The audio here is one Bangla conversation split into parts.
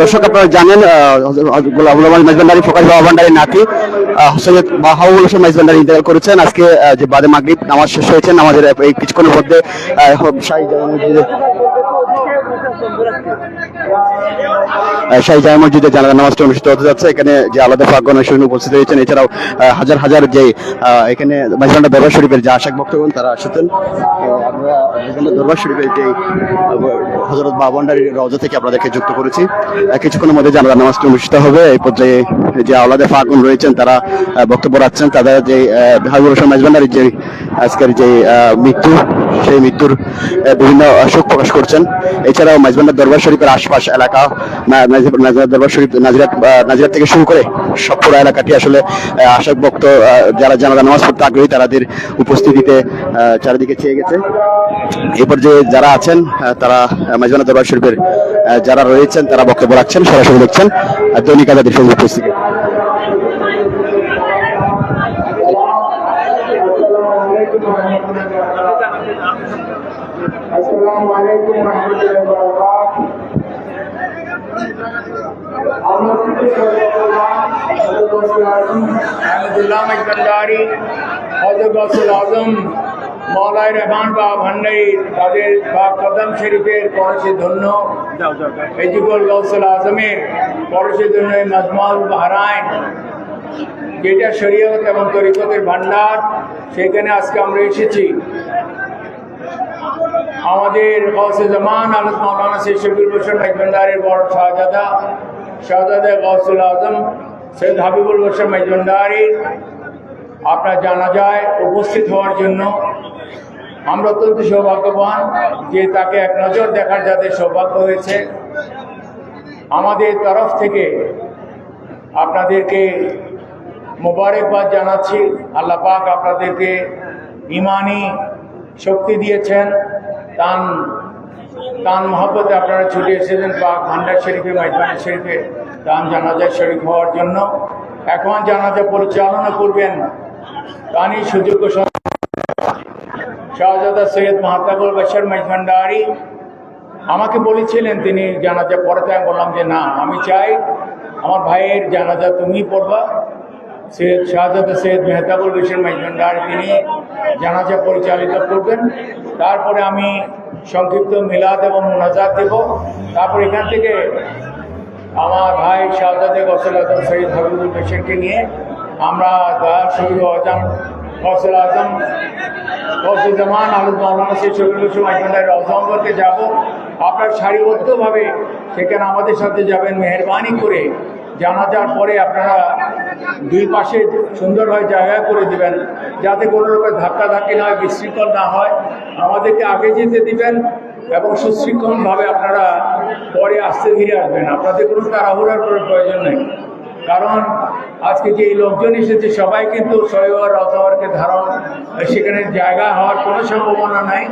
দর্শক আপনারা জানেন গোলাম মাইজবান্ডারি ফোকাস বাবা ভান্ডারি নাতি সৈয়দ হোসেন মাইজবান্ডারি ইন্তেকাল করেছেন। আজকে যে বাদে মাগরিব নামাজ শেষ হয়েছে আমাদের এই কিছুক্ষণের মধ্যে শাহী জামে মসজিদে জানাজা নামাজটি অনুষ্ঠিত হতে যাচ্ছে। এখানে যে আলাদা ফাঁকগণ সেখানে উপস্থিত হয়েছেন এছাড়াও হাজার হাজার যে এখানে মাইজবান্ডা দরবার শরীফের যে আশাক ভক্তগণ তারা আসছেন মাইজবান্ডা দরবার শরীফের যে হজরত বাবন্ডারি রওজা থেকে আপনাদেরকে যুক্ত করেছি। কিছুক্ষণের মধ্যে জানাজা নামাজটি অনুষ্ঠিত হবে, এই পর্যায়ে যে আলাদা ফাগুন রয়েছেন, তারা বক্তব্য রাখছেন। তাদের যে হাবিবুর রহমান মাইজবান্ডারির যে, আজকের যে মৃত্যু, সেই মৃত্যুর বিভিন্ন শোক প্রকাশ করছেন। এছাড়াও মাইজবান্ডার দরবার শরীফের আশপাশ এলাকা দরবার শরীফ নাজিরাত নাজিরাত থেকে শুরু করে সব পুরো এলাকাটি আসলে আহ, আশাক ভক্ত আহ, যারা জানাজা নামাজ পড়তে আগ্রহী তাদের উপস্থিতিতে আহ, চারিদিকে ছেয়ে গেছে এই পর্যায়ে যারা আছেন আহ, তারা মাইজবান্ডার দরবার শরীফের আহ, যারা রয়েছেন তারা বক্তব্য রাখছেন সরাসরি দেখছেন আহ, দৈনিক আজাদের ফেসবুক পেজ থেকে السلام عليكم ورحمة الله وبركاته. রহমান বা তাদের বা কদম শরীফের ধন্য ধন্য যেটা শরীয়ত এবং তরিকতের ভান্ডার সেখানে আজকে আমরা এসেছি আমাদের গৌসে জামান আলত শফির হোসেন মেজবন্দারের বড় শাহজাদা শাহজাদা গৌসুল আজম, সৈয়দ হাবিবুল হোসেন মেজবন্দারির আপনার জানা যায়, উপস্থিত হওয়ার জন্য আমরা অত্যন্ত সৌভাগ্যবান যে তাকে এক নজর দেখার যাদের সৌভাগ্য হয়েছে। আমাদের তরফ থেকে আপনাদেরকে মোবারকবাদ জানাচ্ছি। আল্লাহ পাক আপনাদেরকে ইমানি শক্তি দিয়েছেন। তান তান মহব্বতে আপনারা ছুটে এসেছেন পাক ভান্ডার শরীফে মাইজবান শরীফে। তান জানাজার শরীফ হওয়ার জন্য। এখন জানাজা পরিচালনা করবেন তানই সুযোগ্য শাহজাদা সৈয়দ মাহতাবুল বশর মাইজভান্ডারি। আমাকে বলেছিলেন তিনি জানাজা পড়াতে। আমি বললাম যে না, আমি চাই আমার ভাইয়ের জানাজা তুমি পড়বা। সৈয়দ শাহজাদা সৈয়দ মেহতাবুল হোসেন মাইজভান্ডার তিনি জানাজা পরিচালিত করবেন। তারপরে আমি সংক্ষিপ্ত মিলাদ এবং মোনাজাত দেব। তারপর এখান থেকে আমার ভাই শাহজাদে গসল আজম, সৈয়দ হাবিবুল হোসেনকে নিয়ে আমরা দয়া শহীদ আজম গসল আজম, গসল জামান, আলু মৌলানা শহীদুল হোসেন মাইজভান্ডারের অজম্বরকে যাব। আপনার সারিবদ্ধভাবে সেখানে আমাদের সাথে যাবেন, মেহরবানি করে জানাজার পরে আপনারা দুই পাশে সুন্দরভাবে জায়গা করে দিবেন, যাতে কোনো রকম ধাক্কা ধাক্কি না হয়, বিশৃঙ্খল না হয়। আমাদেরকে আগে যেতে দিবেন এবং সুশৃঙ্খলভাবে আপনারা পরে আসতে ফিরে আসবেন। আপনাদের কোনো তাড়াহুড়ার কোনো প্রয়োজন নেই। কারণ আজকে যে লোকজন এসেছে, সবাই কিন্তু সৈয়র অথবারকে ধারণ, সেখানে জায়গা হওয়ার কোনো সম্ভাবনা নাই।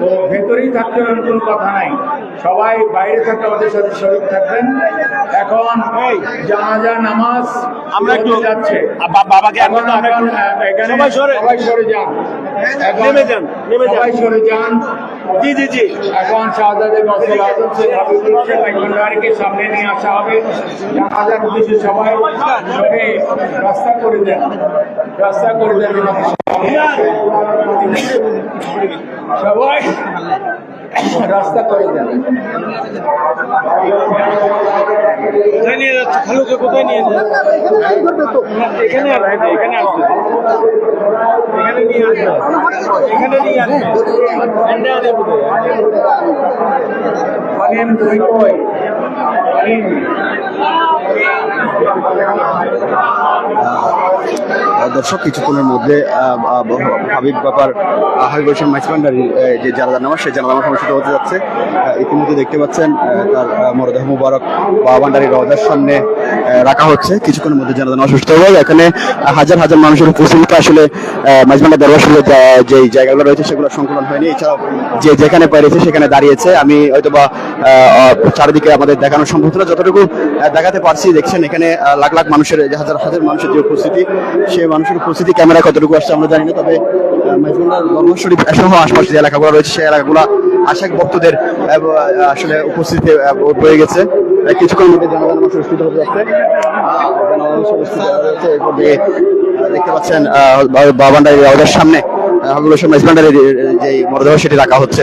তো ভেতরেই থাকতে হবে, কোনো কথা নাই। সবাই বাইরে থাকতে আমাদের সাথে শরীর থাকবেন। এখন জানাজা নামাজ আমরা একটু- যাচ্ছে। বাবাকে এখন সবাই সরে- সবাই সরে যান। নেমে যান, নেমে যান। সবাই সরে যান। জি জি জি। এখন শাহজাদে গসল আজম শেখ হাবিবুল হোসেন ভান্ডারীকে সামনে নিয়ে আসা হবে। জানাজার উদ্দেশ্যে সবাই সবে রাস্তা করে দেন। রাস্তা করে দেন। সবাই রাস্তা করে দেন। নিয়ে যাচ্ছে? খালুকে কোথায় নিয়ে যাচ্ছে? এখানে আসবে এখানে আসবে এখানে নিয়ে আসবে এখানে নিয়ে আসবে দর্শক কিছুক্ষণের মধ্যে হাবিব আহ, হাবিব হোসেন মাইসমান্ডারি যে জানাজা নামাজ সেই জানাজা নামাজ অনুষ্ঠিত হতে যাচ্ছে। ইতিমধ্যে দেখতে পাচ্ছেন তার মরদেহ মুবারক বাবা ভান্ডারি রওজার সামনে রাখা হচ্ছে। কিছুক্ষণের মধ্যে জানাজা নামাজ অনুষ্ঠিত হবে এখানে হাজার হাজার মানুষের উপস্থিতিতে আসলে মাইজমান্ডা দরবার শরীফের যে জায়গাগুলো রয়েছে সেগুলো সংকলন হয়নি। এছাড়াও যে যেখানে পেরেছে সেখানে দাঁড়িয়েছে। আমি হয়তোবা চারিদিকে আমাদের দেখানো সম্ভব হলো যতটুকু দেখাতে পারছি, দেখছেন এখানে লাখ লাখ মানুষের হাজার হাজার মানুষের যে উপস্থিতি সেই মানুষের উপস্থিতি, ক্যামেরা কতটুকু আসছে আমরা জানি না। তবে দরবার শরীফ সহ আশপাশ যে এলাকাগুলো রয়েছে, সেই এলাকাগুলো আশাক ভক্তদের আসলে উপস্থিতি হয়ে গেছে। কিছুক্ষণ মধ্যে জনগণ অনুষ্ঠিত হতে যাচ্ছে। দেখতে পাচ্ছেন বাবান্ডারি ওদের সামনে হবিবুল হোসেন যে মরদেহ সেটি রাখা হচ্ছে।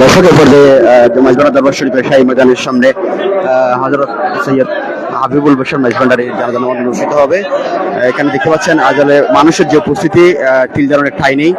দর্শক পর্যায়ে যে মাইজবান্ডার দরবার শরীফের শাহী ময়দানের সামনে আহ, হযরত সৈয়দ হাবিবুল বসর মাইজবান্ডারি জানাজা অনুষ্ঠিত হবে। এখানে দেখতে পাচ্ছেন আজলে মানুষের যে উপস্থিতি আহ, ধরনের ঠাই নেই।